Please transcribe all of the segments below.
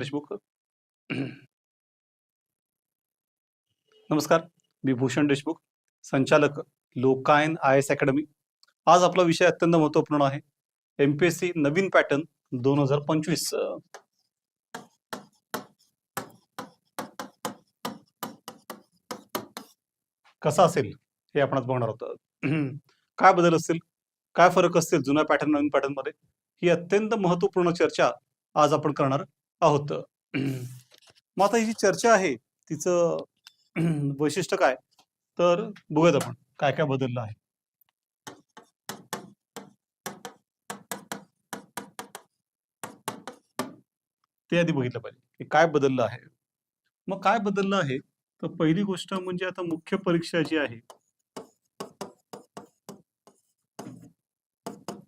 देशमुख. नमस्कार मी भूषण देशमुख संचालक लोकायन I S academy. आज आपला विषय अत्यंत महत्त्वपूर्ण आहे. एम पी एस सी नवीन पॅटर्न दोन हजार पंचवीस. कसा असेल हे आपण बघणार आहोत. काय बदल असतील? काय फरक असतील जुन्या पॅटर्न नवीन पॅटर्नमध्ये ही अत्यंत महत्त्वपूर्ण चर्चा आज आपण करणार आहोत मग आता ही जी चर्चा आहे तिचं वैशिष्ट्य काय? तर बघूयात आपण काय काय बदललं आहे. ते आधी बघितलं पाहिजे की काय बदललं आहे. मग काय बदललं आहे? तर पहिली गोष्ट म्हणजे आता मुख्य परीक्षा जी आहे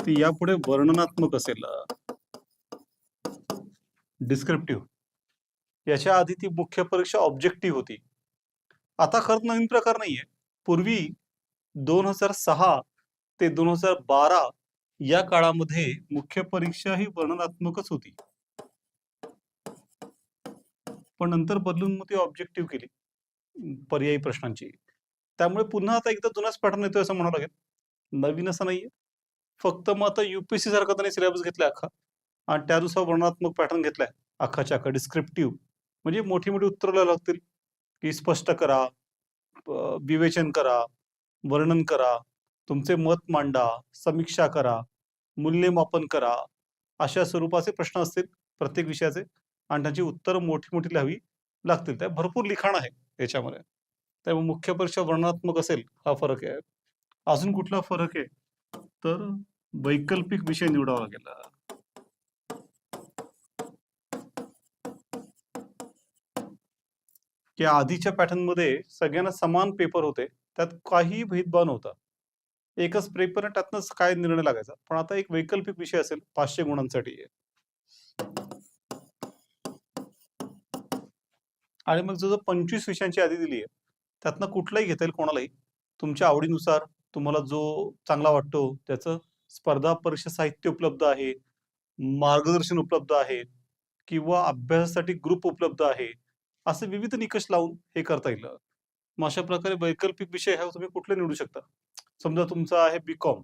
ती यापुढे वर्णनात्मक असेल. डिस्क्रिप्टिव्ह याच्या आधी ती मुख्य परीक्षा ऑब्जेक्टिव्ह होती. आता खरंच नवीन प्रकार नाहीये. पूर्वी दोन हजार सहा ते दोन हजार बारा या काळामध्ये मुख्य परीक्षा ही वर्णनात्मकच होती. पण नंतर बदलून मग ती ऑब्जेक्टिव्ह केली. पर्यायी प्रश्नांची. त्यामुळे पुन्हा आता एकदा जुनाच पॅटर्न येतोय असं म्हणावं लागेल. नवीन असं नाहीये. फक्त मग आता युपीएससी सारखा त्यांनी सिलेबस घेतला अख्खा. आणि त्यानुसार वर्णनात्मक पॅटर्न घेतलाय. अख्खाच्या अख्खा डिस्क्रिप्टिव्ह म्हणजे मोठी मोठी उत्तरं लागतील. की स्पष्ट करा विवेचन करा वर्णन करा तुमचे मत मांडा समीक्षा करा मूल्यमापन करा अशा स्वरूपाचे प्रश्न असतील प्रत्येक विषयाचे. आणि त्यांची उत्तरं मोठी मोठी लिहावी लागतील. त्या भरपूर लिखाण आहे याच्यामध्ये. त्यामुळे मुख्य परीक्षा वर्णनात्मक असेल हा फरक आहे. अजून कुठला फरक आहे? तर वैकल्पिक विषय निवडावा लागेल. की आधीच्या पॅटर्नमध्ये सगळ्यांना समान पेपर होते त्यात काहीही भेदभाव नव्हता. एकच पेपर त्यातनंच काय निर्णय लागायचा? पण आता एक वैकल्पिक विषय असेल पाचशे गुणांसाठी. आणि मग जो जो पंचवीस विषयांची यादी दिली आहे त्यातनं कुठलाही घेता येईल कोणालाही तुमच्या आवडीनुसार तुम्हाला जो चांगला वाटतो त्याचं स्पर्धा परीक्षा साहित्य उपलब्ध आहे मार्गदर्शन उपलब्ध आहे किंवा अभ्यासासाठी ग्रुप उपलब्ध आहे असे विविध निकष लावून हे करता येईल. मग अशा प्रकारे वैकल्पिक विषय हा तुम्ही कुठले निवडू शकता? समजा तुमचा आहे बी कॉम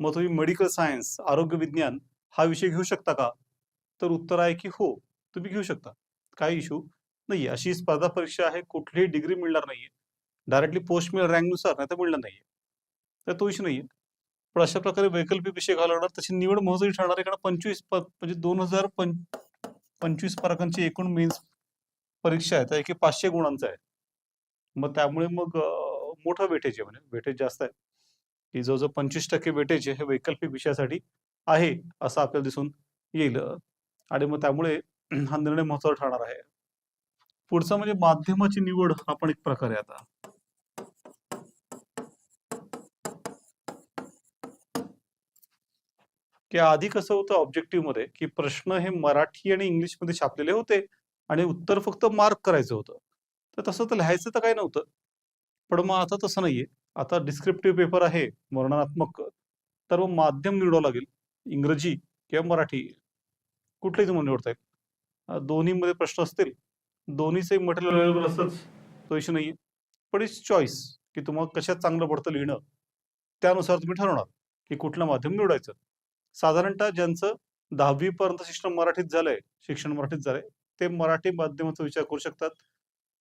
मग तुम्ही मेडिकल सायन्स आरोग्य विज्ञान हा विषय घेऊ शकता का? तर उत्तर आहे की हो तुम्ही घेऊ शकता. काही इश्यू नाही अशी स्पर्धा परीक्षा आहे कुठलीही डिग्री मिळणार नाहीये. डायरेक्टली पोस्ट मिळेल रँकनुसार नाही तर मिळणार नाहीये. तर तो इश्यू नाहीये. पण अशा प्रकारे वैकल्पिक विषय घालवणार तशी निवड महत्वाची ठरणार आहे. कारण पंचवीस म्हणजे दोन हजार पंचवीस पारकांची एकूण मेन्स परीक्षा आहे त्यापैकी पाचशे गुणांचा आहे. मग त्यामुळे मग मोठं वेटेज आहे म्हणजे वेटेज जास्त आहे. की जवळजवळ पंचवीस टक्के वेटेज हे वैकल्पिक विषयासाठी आहे असं आपल्याला दिसून येईल. आणि मग त्यामुळे हा निर्णय महत्त्वाचा ठरणार आहे. पुढचं म्हणजे माध्यमाची निवड हा पण एक प्रकार आहे आता. की आधी कसं होतं ऑब्जेक्टिव्हमध्ये की प्रश्न हे मराठी आणि इंग्लिशमध्ये छापलेले होते. आणि उत्तर फक्त मार्क करायचं होतं. तर तसं तर लिहायचं तर काही नव्हतं. पण मग आता तसं नाहीये. आता डिस्क्रिप्टिव्ह पेपर आहे वर्णनात्मक. तर मग माध्यम निवडावं लागेल. इंग्रजी किंवा मराठी. कुठलंही तुम्हाला निवडता येईल. दोन्हीमध्ये प्रश्न असतील. दोन्हीचे मटेरियल अवेलेबल असतंच. तो इश्यू नाहीये. पण इट्स चॉईस की तुम्हाला कशात चांगलं पडतं लिहिणं. त्यानुसार तुम्ही ठरवणार की कुठलं माध्यम निवडायचं. साधारणतः ज्यांचं दहावीपर्यंत शिक्षण मराठीत झालंय शिक्षण मराठीत झालंय ते मराठी माध्यमाचा विचार करू शकतात.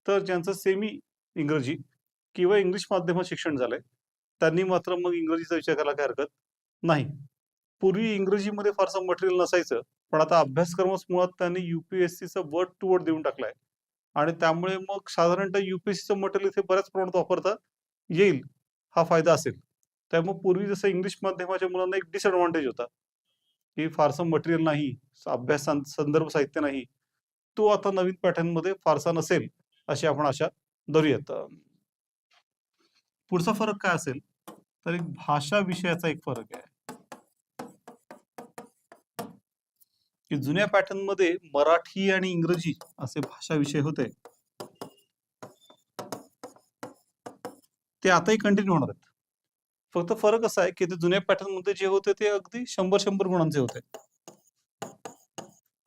तर ज्यांचं सेमी इंग्रजी किंवा इंग्लिश माध्यमात शिक्षण झालंय त्यांनी मात्र मग इंग्रजीचा विचार करायला काही हरकत नाही. पूर्वी इंग्रजीमध्ये फारसं मटेरियल नसायचं पण आता अभ्यासक्रमच मुळात त्यांनी युपीएससीचं वर्ड टू वर्ड देऊन टाकलाय. आणि त्यामुळे मग साधारणतः युपीएससीचं मटेरियल इथे बऱ्याच प्रमाणात वापरता येईल हा फायदा असेल. त्यामुळे पूर्वी जसं इंग्लिश माध्यमाच्या मुलांना एक डिसएडव्हान्टेज होता की फारसं मटेरियल नाही अभ्यास संदर्भ साहित्य नाही तो आता नवीन पॅटर्नमध्ये फारसा नसेल अशी आपण आशा धरूयात. पुढचा फरक काय असेल? तर एक भाषा विषयाचा एक फरक आहे. की जुन्या पॅटर्नमध्ये मराठी आणि इंग्रजी असे भाषा विषय होते. ते आताही कंटिन्यू होणार आहेत. फक्त फरक असा आहे की ते जुन्या पॅटर्नमध्ये जे होते ते अगदी शंभर शंभर गुणांचे होते.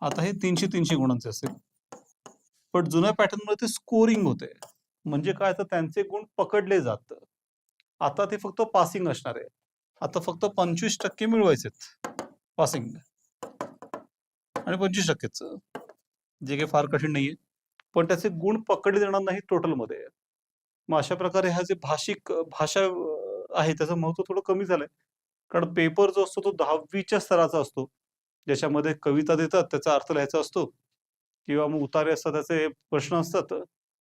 आता हे तीनशे तीनशे गुणांचे असेल. पण जुन्या पॅटर्नमध्ये ते स्कोरिंग होते. म्हणजे काय तर त्यांचे गुण पकडले जात. आता ते फक्त पासिंग असणार आहे. आता फक्त पंचवीस टक्के मिळवायचेत. पासिंग आणि पंचवीस टक्केच. जे काही फार कठीण नाहीये. पण त्याचे गुण पकडले जाणार नाही टोटलमध्ये. मग अशा प्रकारे हा जे भाषिक भाषा आहे त्याचं महत्त्व थोडं कमी झालंय. कारण पेपर जो असतो तो दहावीच्या स्तराचा असतो. ज्याच्यामध्ये कविता देतात त्याचा अर्थ लिहायचा असतो. किंवा मग उतारे असतात त्याचे प्रश्न असतात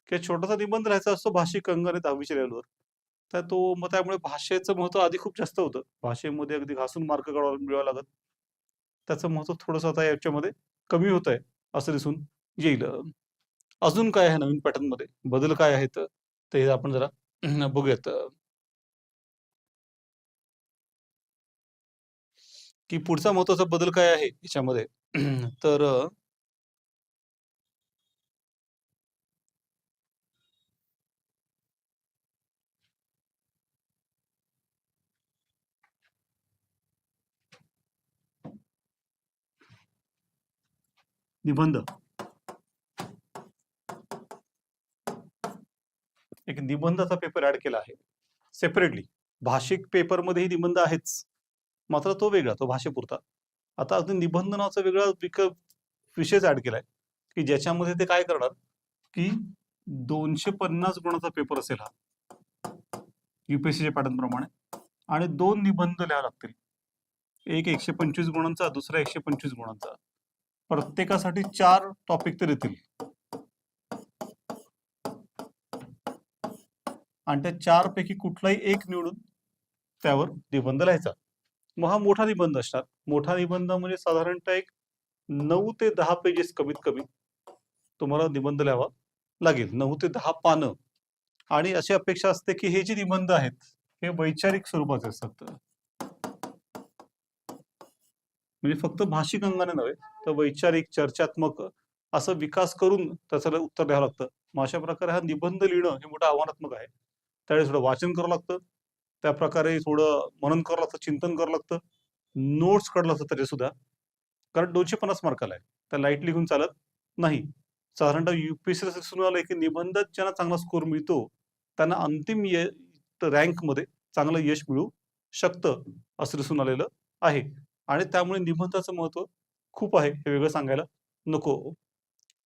किंवा छोटासा निबंध लिहायचा असतो भाषिक अंगाने दहावीच्या लेवलवर तर तो मग त्यामुळे भाषेचं महत्त्व आधी खूप जास्त होतं. भाषेमध्ये अगदी घासून मार्क काढायला मिळवा लागत. त्याचं महत्त्व थोडंसं आता याच्यामध्ये कमी होत आहे असं दिसून येईल. अजून काय आहे नवीन पॅटर्नमध्ये? बदल काय आहेत? ते आपण जरा बघूयात. की पुढचा महत्त्वाचा बदल काय आहे याच्यामध्ये? तर निबंध. एक निबंधाचा पेपर ऍड केला आहे. सेपरेटली भाषिक पेपरमध्येही निबंध आहेच. मात्र तो वेगळा तो भाषेपुरता. आता अगदी निबंध नावाचा वेगळा विक विषयच ऍड केलाय की ज्याच्यामध्ये ते काय करणार की दोनशे पन्नास गुणाचा पेपर असेल हा युपीएससीच्या पॅटर्न प्रमाणे आणि दोन निबंध लिहावे लागतील. एक एकशे पंचवीस गुणांचा दुसरा एकशे पंचवीस गुणांचा. प्रत्येकासाठी चार टॉपिक तर येतील आणि त्या चार पैकी कुठलाही एक निवडून त्यावर निबंध लिहायचा. मग हा मोठा निबंध असणार. मोठा निबंध म्हणजे साधारणतः एक नऊ ते दहा पेजेस कमीत कमी तुम्हाला निबंध लिहावा लागेल. नऊ ते दहा पानं. आणि अशी अपेक्षा असते की हे जे निबंध आहेत हे वैचारिक स्वरूपाचे असतात. म्हणजे फक्त भाषिक अंगाने नव्हे तर वैचारिक चर्चात्मक असं विकास करून त्याचं उत्तर द्यावं लागतं. मग अशा प्रकारे हा निबंध लिहिणं हे मोठं आव्हानात्मक आहे. त्यावेळेस थोडं वाचन करावं लागतं. त्या प्रकारे थोडं मनन करावं लागतं चिंतन करावं लागतं. नोट्स काढलं लागतं त्याचे सुद्धा. कारण दोनशे पन्नास मार्काला आहे त्या लाइट लिहून चालत नाही. साधारणतः युपीएससी दिसून आलं की निबंधात ज्यांना चांगला स्कोर मिळतो त्यांना अंतिम रँकमध्ये चांगलं यश मिळू शकतं असं दिसून आलेलं आहे. आणि त्यामुळे निबंधाचं महत्त्व खूप आहे. हे वेगळं सांगायला नको.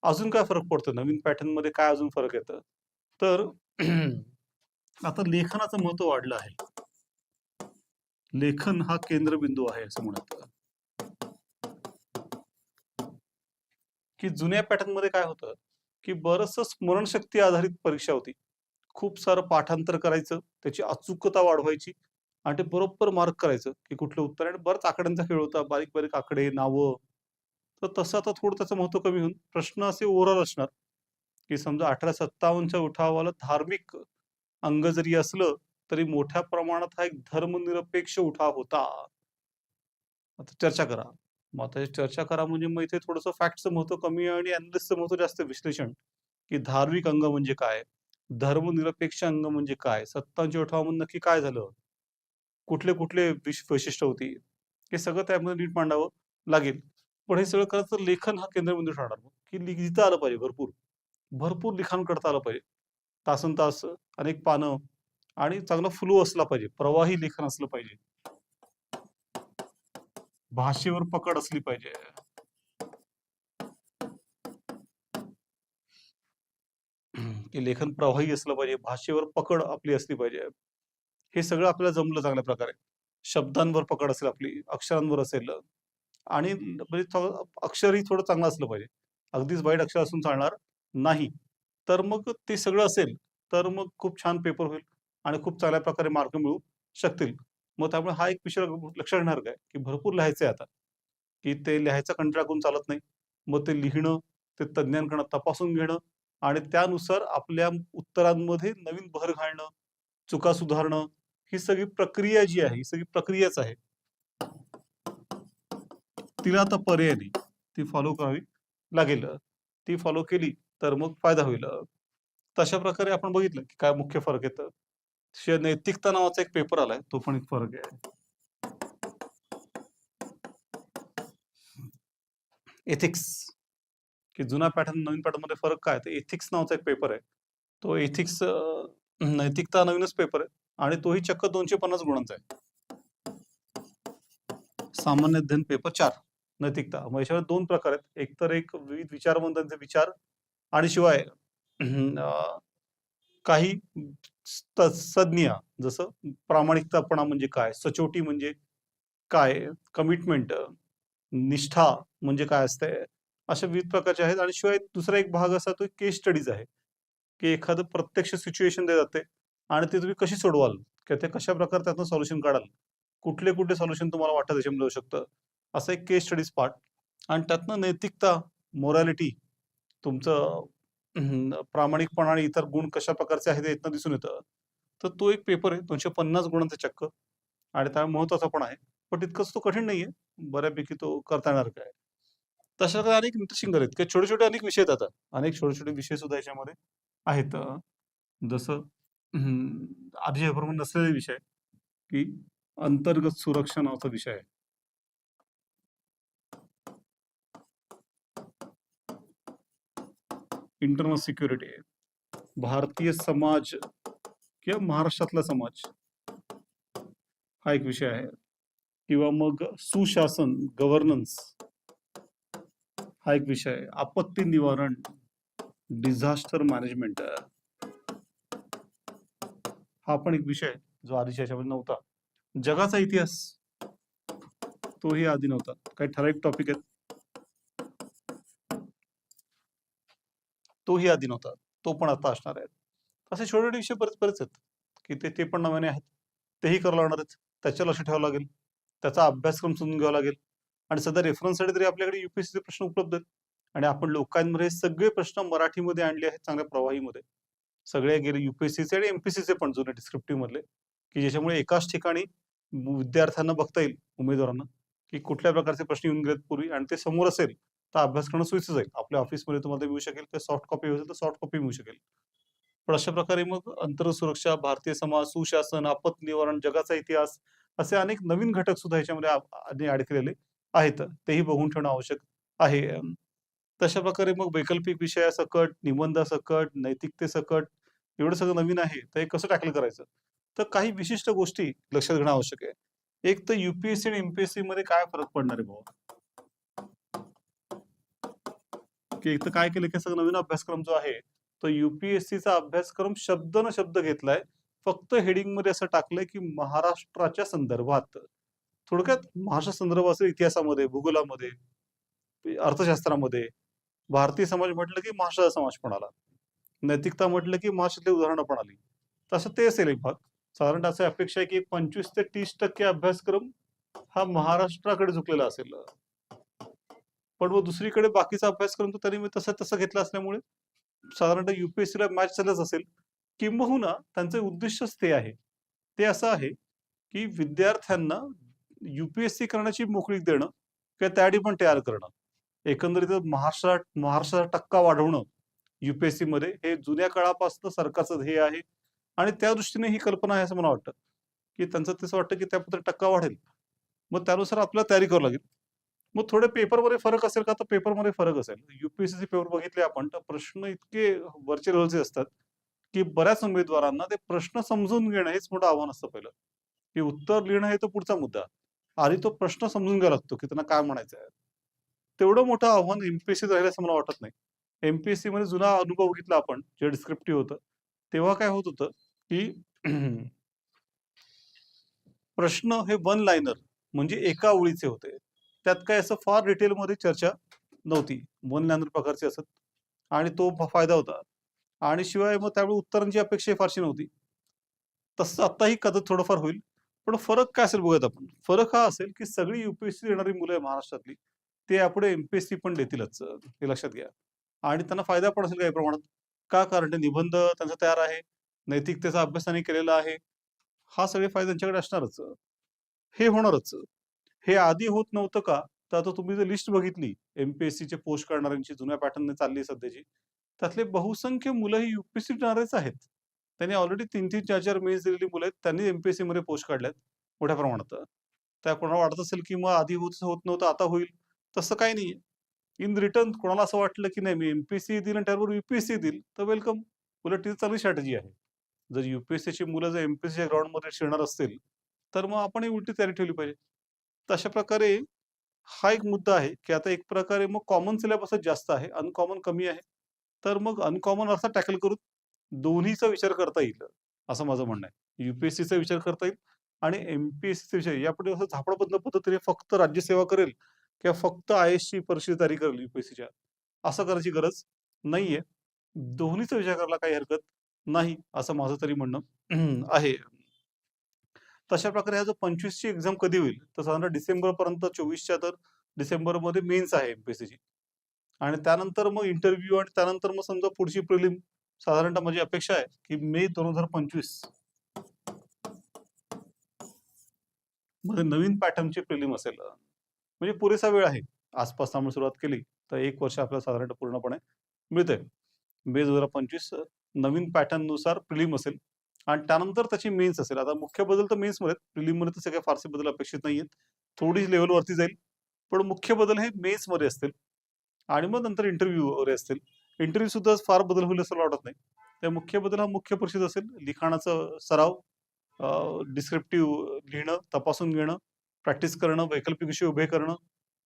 अजून काय फरक पडतो? नवीन पॅटर्नमध्ये काय अजून फरक येतं? तर आता लेखनाचं महत्त्व वाढलं आहे. लेखन हा केंद्रबिंदू आहे असं म्हणत की जुन्या पॅटर्नमध्ये काय होतं? की बरस स्मरणशक्ती आधारित परीक्षा होती. खूप सारं पाठांतर करायचं त्याची अचूकता वाढवायची आणि ते बरोबर मार्क करायचं की कुठलं उत्तर. आणि बरंच आकड्यांचा खेळ होता बारीक बारीक आकडे नावं. तर तसं आता थोडं त्याचं महत्त्व कमी होऊन प्रश्न असे ओव्हरऑल असणार की समजा अठरा सत्तावन्नच्या उठावाला धार्मिक अंग जरी असलं तरी मोठ्या प्रमाणात हा एक धर्मनिरपेक्ष उठाव होता. आता चर्चा करा. मग आता चर्चा करा म्हणजे मग इथे थोडंसं फॅक्टचं महत्त्व कमी आहे आणि अनालिस्टचं महत्त्व जास्त विश्लेषण. की धार्मिक अंग म्हणजे काय? धर्मनिरपेक्ष अंग म्हणजे काय? सत्तांच्या उठावामध्ये नक्की काय झालं? कुठले कुठले विश वैशिष्ट्य होती? हे सगळं त्यामध्ये नीट मांडावं लागेल. पण हे सगळं करायचं तर लेखन हा केंद्रबिंदू ठरणार. की लिहिता आलं पाहिजे भरपूर. भरपूर लिखाण करता आलं पाहिजे. तासन तास अनेक पानं आणि चांगला फ्लो असला पाहिजे प्रवाही लेखन असलं पाहिजे. भाषेवर पकड असली पाहिजे. की लेखन प्रवाही असलं पाहिजे भाषेवर पकड आपली असली पाहिजे. हे सगळं आपल्याला जमलं चांगल्या प्रकारे. शब्दांवर पकड असेल आपली अक्षरांवर असेल. आणि म्हणजे अक्षरही थोडं चांगलं असलं पाहिजे. अगदीच वाईट अक्षर असून चालणार नाही. तर मग ते सगळं असेल तर मग खूप छान पेपर होईल आणि खूप चांगल्या प्रकारे मार्क मिळू शकतील. मग त्यामुळे हा एक विषय लक्षात येणार काय? की भरपूर लिहायचं आहे आता. की ते लिहायचा कंटाळा करून चालत नाही. मग ते लिहिणं ते तज्ज्ञांकडनं तपासून घेणं आणि त्यानुसार आपल्या उत्तरांमध्ये नवीन भर घालणं चुका सुधारणं ही सगळी प्रक्रिया जी आहे ही सगळी प्रक्रियाच आहे. तिला आता पर्याय नाही. ती फॉलो करावी लागेल. ती फॉलो केली तर मग फायदा होईल. तशा प्रकारे आपण बघितलं की काय मुख्य फरक येतं शिवाय नैतिकता नावाचा एक पेपर आलाय तो पण एक फरक आहे. एथिक्स. की जुना पॅटर्न नवीन पॅटर्नमध्ये फरक काय? तर एथिक्स नावाचा एक पेपर आहे. तो एथिक्स नैतिकता नवीनच पेपर आहे आणि तोही चक्क दोनशे पन्नास गुणांचा आहे. सामान्य अध्ययन पेपर चार नैतिकता. मग याच्यावर दोन प्रकार आहेत. एक तर एक विविध विचारवंतांचे विचार आणि शिवाय काही संज्ञा जसं प्रामाणिकतापणा म्हणजे काय सचोटी म्हणजे काय कमिटमेंट निष्ठा म्हणजे काय असते अशा विविध प्रकारचे आहेत. आणि शिवाय दुसरा एक भाग असा तो केस स्टडीज आहे की एखादं प्रत्यक्ष सिच्युएशन दे जाते आणि ते तुम्ही कशी सोडवाल? किंवा ते कशा प्रकारे त्यातनं सोल्युशन काढाल? कुठले कुठले सोल्युशन तुम्हाला वाटतं त्याच्यामध्ये मिळू शकतं? असं एक केस स्टडीज पार्ट आणि त्यातनं नैतिकता मोरॅलिटी तुमचं प्रामाणिकपणा आणि इतर गुण कशा प्रकारचे आहेत हे दिसून येतं. तर तो एक पेपर आहे दोनशे पन्नास गुणांचा चक्क. आणि त्या महत्त्वाचा पण आहे. पण तितकंच तो कठीण नाहीये. बऱ्यापैकी तो करता येणार काय? तशा प्रकारे अनेक इंटरेस्टिंग आहेत. किंवा छोटे छोटे अनेक विषय आहेत आता. अनेक छोटे छोटे विषय सुद्धा याच्यामध्ये आहेत. जसं हम्म, आधी नसलेले विषय की अंतर्गत सुरक्षा नावाचा विषय आहे. इंटरनल सिक्युरिटी आहे. भारतीय समाज किंवा महाराष्ट्रातला समाज हा एक विषय आहे. किंवा मग सुशासन गव्हर्नन्स हा एक विषय आहे. आपत्ती निवारण डिझास्टर मॅनेजमेंट हा पण एक विषय जो आधीच्या याच्यामध्ये नव्हता. जगाचा इतिहास तोही आधी नव्हता. काही ठराविक टॉपिक आहेत. तोही आधी नव्हता तो पण आता असणार आहे असे छोटे छोटे विषय बरेच बरेच आहेत. की ते ते पण नव्याने आहेत. तेही करावं लागणार आहेत. त्याच्या लक्ष ठेवावं लागेल. त्याचा अभ्यासक्रम समजून घ्यावा लागेल. आणि सध्या रेफरन्ससाठी तरी आपल्याकडे युपीएससीचे प्रश्न उपलब्ध आहेत. आणि आपण लोकांमध्ये सगळे प्रश्न मराठीमध्ये आणले आहेत चांगल्या प्रवाहीमध्ये. सगळे गेले युपीएससीचे आणि एमपीसीचे पण जुने डिस्क्रिप्टिव्ह मधले. की ज्याच्यामुळे एकाच ठिकाणी विद्यार्थ्यांना बघता येईल उमेदवारांना की कुठल्या प्रकारचे प्रश्न येऊन गेलेत पूर्वी. आणि ते समोर असेल तर अभ्यास करणं सोयीचं जाईल. आपल्या ऑफिसमध्ये तुम्हाला मिळू शकेल किंवा सॉफ्ट कॉपी असेल तर सॉफ्ट कॉपी मिळू शकेल. पण अशा प्रकारे मग अंतर सुरक्षा भारतीय समाज सुशासन आपत्ती निवारण जगाचा इतिहास असे अनेक नवीन घटक सुद्धा याच्यामध्ये अडकलेले केलेले आहेत. तेही बघून ठेवणं आवश्यक आहे. तशा प्रकारे मग वैकल्पिक विषयासकट निबंधासकट नैतिकतेसकट एवढं सगळं नवीन आहे तर हे कसं टॅकल करायचं? तर काही विशिष्ट गोष्टी लक्षात घेणं आवश्यक आहे. एक तर युपीएससी आणि एमपीएससी मध्ये काय फरक पडणार आहे भाऊ? की इथं काय केलं की सगळं नवीन अभ्यासक्रम जो आहे तो युपीएससीचा अभ्यासक्रम शब्द न शब्द घेतलाय फक्त हेडिंगमध्ये असं टाकलंय की महाराष्ट्राच्या संदर्भात. थोडक्यात महाराष्ट्र संदर्भ असेल इतिहासामध्ये भूगोलामध्ये अर्थशास्त्रामध्ये भारतीय समाज म्हटलं की महाराष्ट्राचा समाज पण आला नैतिकता म्हटलं की महाराष्ट्रातली उदाहरणं पण आली तसं ते असेल एक भाग. साधारण असं अपेक्षा आहे की पंचवीस ते तीस टक्के अभ्यासक्रम हा महाराष्ट्राकडे झुकलेला असेल. पण मग दुसरीकडे बाकीचा अभ्यासक्रम तर त्यांनी तसं तसं घेतला असल्यामुळे साधारणतः युपीएससीला मॅच झालंच असेल. किंबहुना त्यांचं उद्दिष्टच ते आहे. ते असं आहे की विद्यार्थ्यांना युपीएससी करण्याची मोकळीक देणं किंवा त्याआधी पण तयार करणं. एकंदरीत महाराष्ट्रात महाराष्ट्राचा टक्का वाढवणं युपीएससी मध्ये हे जुन्या काळापासून सरकारचं ध्येय आहे. आणि त्या दृष्टीने ही कल्पना आहे असं मला वाटतं. की त्यांचं तसं वाटतं की त्याबद्दल टक्का वाढेल. मग त्यानुसार आपल्याला तयारी करावी लागेल. मग थोडे पेपरमध्ये फरक असेल का? तर पेपरमध्ये फरक असेल. युपीएससी पेपर बघितले आपण तर प्रश्न इतके वरचे लेवलचे असतात की बऱ्याच उमेदवारांना ते प्रश्न समजून घेणं हेच मोठं आव्हान असतं पहिलं. की उत्तर लिहिणं हे तो पुढचा मुद्दा. आधी तो प्रश्न समजून घ्यावा लागतो की त्यांना काय म्हणायचं आहे. तेवढं मोठं आव्हान एमपीएससी राहिलं असं मला वाटत नाही. एमपीएससी मध्ये जुना अनुभव घेतला आपण जे डिस्क्रिप्टिव्ह होतं तेव्हा काय होत होतं की प्रश्न हे वन लाईनर म्हणजे एका ओळीचे होते. त्यात काय असं फार डिटेलमध्ये चर्चा नव्हती. वन प्रकारची असत आणि तो फायदा होता. आणि शिवाय मग त्यावेळी उत्तरांची अपेक्षा फारशी नव्हती. तसं आत्ताही कदाचित थोडंफार होईल. पण फरक काय असेल बघूयात आपण. फरक हा असेल की सगळी युपीएससी देणारी मुलं आहे महाराष्ट्रातली ते यापुढे एमपीएससी पण देतीलच हे लक्षात घ्या. आणि त्यांना फायदा पण असेल काही प्रमाणात. का? कारण ते निबंध त्यांचा तयार आहे. नैतिकतेचा अभ्यास त्यांनी केलेला आहे. हा सगळे फायदे त्यांच्याकडे असणारच. हे होणारच. हे आधी होत नव्हतं का? तर आता तुम्ही जर लिस्ट बघितली एमपीएससीचे पोस्ट करणाऱ्यांची जुन्या पॅटर्नने चालली सध्याची त्यातले बहुसंख्य मुलं ही युपीएससी देणारेच आहेत. त्यांनी ऑलरेडी तीन तीन चार चार मेन्स दिलेली मुलं आहेत. त्यांनी एमपीएससी मध्ये पोस्ट काढल्यात मोठ्या प्रमाणात. त्या कोणाला वाटत असेल की मग आधी होत होत नव्हतं आता होईल. तसं काही नाहीये. इन रिटर्न कोणाला असं वाटलं की नाही मी एमपीएससी देईल आणि त्याबरोबर युपीएससी देईल तर वेलकम उलट ती चांगली स्ट्रॅटेजी आहे. जर युपीएससीची मुलं जर एमपीएससीच्या ग्राउंडमध्ये शिरणार असतील तर मग आपण ही उलटी तयारी ठेवली पाहिजे. तर अशा प्रकारे हा एक मुद्दा आहे की आता एक प्रकारे मग कॉमन सिलेबसच जास्त आहे अनकॉमन कमी आहे. तर मग अनकॉमन असा टॅकल करून दोन्हीचा विचार करता येईल असं माझं म्हणणं आहे. युपीएससीचा विचार करता येईल आणि एमपीएससीचा विचार यापुढे असं झापडबंद पद्धतीने फक्त राज्यसेवा करेल किंवा फक्त आय एसची परीक्षेची तयारी करेल युपीएससीच्या असं करायची गरज नाहीये. दोन्हीचा विचार करायला काही हरकत नाही असं माझं तरी म्हणणं आहे. तशा प्रकारे हा जो पंचवीसची एक्झाम कधी होईल तर साधारण डिसेंबर पर्यंत चोवीसच्या तर डिसेंबरमध्ये मेन्स आहे एमपीएससीची आणि त्यानंतर मग इंटरव्ह्यू आणि त्यानंतर मग समजा पुढची प्रिलिम साधारणतः माझी अपेक्षा आहे की मे दोन हजार पंचवीसमध्ये नवीन पॅटर्नची प्रिलिम असेल. म्हणजे पुरेसा वेळ आहे. आसपास आपण सुरुवात केली तर एक वर्ष आपल्याला साधारणतः पूर्णपणे मिळते मे दोन हजार पंचवीस नवीन पॅटर्ननुसार प्रिलिम असेल. आणि त्यानंतर त्याची मेन्स असेल. आता मुख्य बदल तर मेन्समध्ये प्रिलिममध्ये तसे काही फारसे बदल अपेक्षित नाहीयेत. थोडी लेवल वरती जाईल. पण मुख्य बदल हे मेन्समध्ये असतील. आणि मग नंतर इंटरव्ह्यू वगैरे असतील. इंटरव्ह्यू सुद्धा फार बदल होईल असं वाटत नाही. त्या मुख्य बदल हा मुख्य परिषद असेल. लिखाणाचा सराव डिस्क्रिप्टिव्ह लिहिणं तपासून घेणं प्रॅक्टिस करणं वैकल्पिक विषय उभे करणं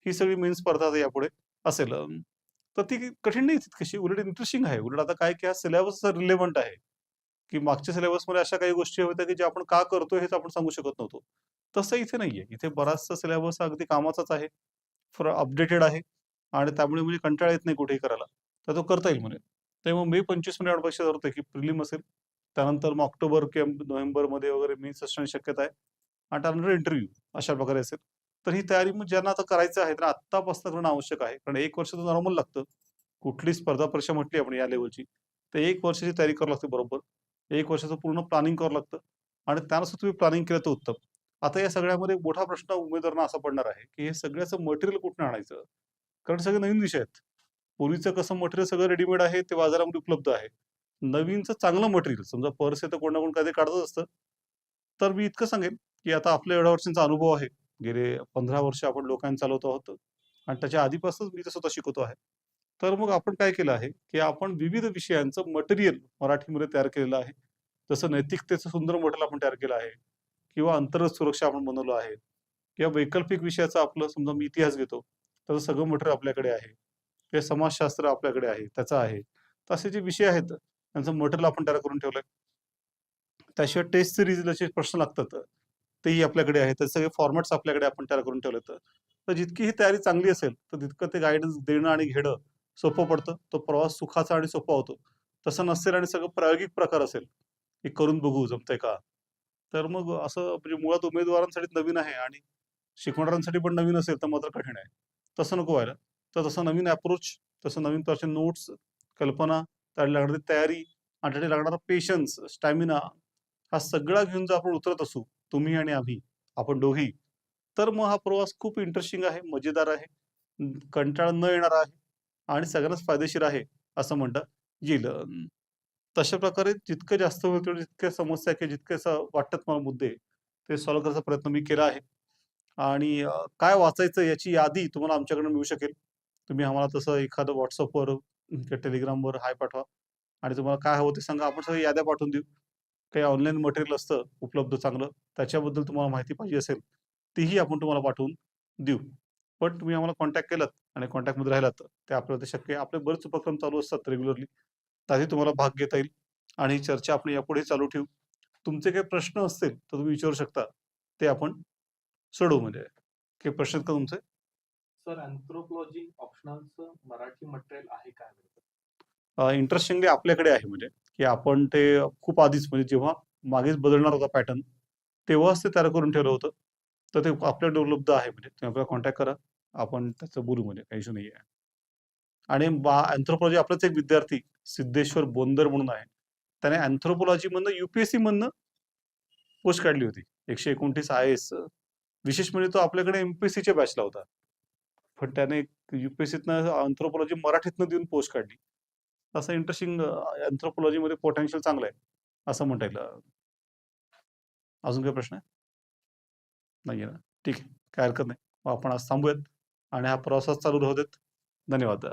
ही सगळी मेन स्पर्धा यापुढे असेल. तर ती कठीण नाही कशी उलट इंटरेस्टिंग आहे. उलट आता काय की हा सिलेबस रिलेव्हंट आहे. की मागच्या सिलेबसमध्ये अशा काही गोष्टी होत्या की जे आपण का करतो हेच आपण सांगू शकत नव्हतो. तसं इथे नाहीये. इथे बराचसा सिलेबस अगदी कामाचाच आहे. फॉर अपडेटेड आहे. आणि त्यामुळे म्हणजे कंटाळा येत नाही कुठेही करायला. तर तो करता येईल म्हणे. तर मग मी पंचवीस मिनिट अपेक्षा होते की प्रिलिम असेल त्यानंतर मग ऑक्टोबर किंवा नोव्हेंबरमध्ये वगैरे मेन्स असण्याची शक्यता आहे. आणि त्यानंतर इंटरव्ह्यू अशा प्रकारे असेल. तर ही तयारी मग ज्यांना आता करायचं आहे त्यांना आत्तापासून करणं आवश्यक आहे. कारण एक वर्ष तर नॉर्मल लागतं. कुठली स्पर्धा परीक्षा म्हटली आपण या लेवलची तर एक वर्षाची तयारी करावी लागते बरोबर. एक वर्षाचं पूर्ण प्लॅनिंग करावं लागतं. आणि त्यानुसार तुम्ही प्लॅनिंग केलं तर उत्तम. आता या सगळ्यामध्ये मोठा प्रश्न उमेदवारांना असा पडणार आहे की हे सगळ्याचं मटेरियल कुठून आणायचं? कारण सगळे नवीन विषय आहेत. पूर्वीचं कसं मटेरियल सगळं रेडीमेड आहे ते बाजारामध्ये उपलब्ध आहे. नवीनचं चांगलं मटेरियल समजा पर्स आहे तर कोण ना कोण कधी काढतच असतं. तर मी इतकं सांगेन की आता आपल्या एवढ्या वर्षांचा अनुभव आहे. गेले पंधरा वर्ष आपण लोकांना चालवतो आहोत. आणि त्याच्या आधीपासूनच मी तर स्वतः शिकवतो आहे. तर मग आपण काय केलं आहे की आपण विविध विषयांचं मटेरियल मराठीमध्ये तयार केलेलं आहे. जसं नैतिकतेचं सुंदर मॉडेल आपण तयार केलं आहे किंवा अंतर्गत सुरक्षा आपण बनवलं आहे किंवा वैकल्पिक विषयाचं आपलं समजा मी इतिहास घेतो त्याचं सगळं मटेरियल आपल्याकडे आहे. किंवा समाजशास्त्र आपल्याकडे आहे त्याचं आहे. तर असे जे विषय आहेत त्यांचं मटेरियल आपण तयार करून ठेवलंय. त्याशिवाय टेस्ट सिरीजचे प्रश्न लागतात तेही आपल्याकडे आहेत. त्याचे सगळे फॉर्मॅट्स आपल्याकडे आपण तयार करून ठेवलेत. तर जितकी ही तयारी चांगली असेल तर तितकं ते गायडन्स देणं आणि घेणं सोपं पडतं. तो प्रवास सुखाचा आणि सोपा होतो. तसं नसेल आणि सगळं प्रायोगिक प्रकार असेल की करून बघू जमतंय का? तर मग असं म्हणजे मुळात उमेदवारांसाठी नवीन आहे आणि शिकवणाऱ्यांसाठी पण नवीन असेल तर मात्र कठीण आहे. तसं नको व्हायला. तर तसं नवीन अप्रोच तसं नवीन प्रकारचे नोट्स कल्पना त्याला लागणारी तयारी आणि त्यासाठी लागणारा पेशन्स स्टॅमिना हा सगळा घेऊन जर आपण उतरत असू तुम्ही आणि आम्ही आपण दोघी तर मग हा प्रवास खूप इंटरेस्टिंग आहे मजेदार आहे. कंटाळा न येणारा आहे. आणि सगळ्यांनाच फायदेशीर आहे असं म्हणता येईल. तशा प्रकारे जितकं जास्त होईल तेवढे जितक्या समस्या किंवा जितके असं वाटतात मला मुद्दे ते सॉल्व्ह करायचा प्रयत्न मी केला आहे. आणि काय वाचायचं याची यादी तुम्हाला आमच्याकडून मिळू शकेल. तुम्ही आम्हाला तसं एखादं व्हॉट्सअपवर किंवा टेलिग्रामवर हाय पाठवा. आणि तुम्हाला काय हवं ते सांगा. आपण सगळ्या याद्या पाठवून देऊ. काही ऑनलाईन मटेरियल असतं उपलब्ध चांगलं. त्याच्याबद्दल तुम्हाला माहिती पाहिजे असेल तीही आपण तुम्हाला पाठवून देऊ. पण तुम्ही आम्हाला कॉन्टॅक्ट केलात आणि कॉन्टॅक्टमध्ये राहिलात ते आपल्याला ते शक्य आपले बरेच उपक्रम चालू असतात रेग्युलरली त्याही तुम्हाला भाग घेता येईल. आणि चर्चा आपण यापुढे चालू ठेवू. तुमचे काही प्रश्न असतील तर तुम्ही विचारू शकता. ते आपण सोडवू म्हणजे काही प्रश्न आहेत का तुमचे? सर अँथ्रोपॉलॉजी ऑप्शनलचं मराठी मटेरियल आहे काय इंटरेस्टिंगली आपल्याकडे आहे म्हणजे की आपण ते खूप आधीच म्हणजे जेव्हा मागेच बदलणार होता पॅटर्न तेव्हाच ते तयार करून ठेवलं होतं. तर ते आपल्याकडे उपलब्ध आहे म्हणजे तुम्ही आपल्याला कॉन्टॅक्ट करा. आपण त्याचं बोलू म्हणजे काही इशू नाही आहे आणि अँथ्रोपॉलॉजी आपलाच एक विद्यार्थी सिद्धेश्वर बोंदर म्हणून आहे. त्याने अँथ्रोपॉलॉजी मधनं युपीएससी मधनं पोस्ट काढली होती. एकशे एकोणतीस आय एस विशेष म्हणजे तो आपल्याकडे एमपीएससीच्या बॅचला होता. पण त्याने युपीएससीतनं अँथ्रोपॉलॉजी मराठीतनं देऊन पोस्ट काढली. असं इंटरेस्टिंग अँथ्रोपॉलॉजीमध्ये पोटेन्शियल चांगलं आहे असं म्हणता येईल. अजून काही प्रश्न? आहे नाहीये ना? ठीक आहे. काय हरकत नाही. आपण आज थांबूयात. आणि हा प्रवासात चालू राहू देत. धन्यवाद.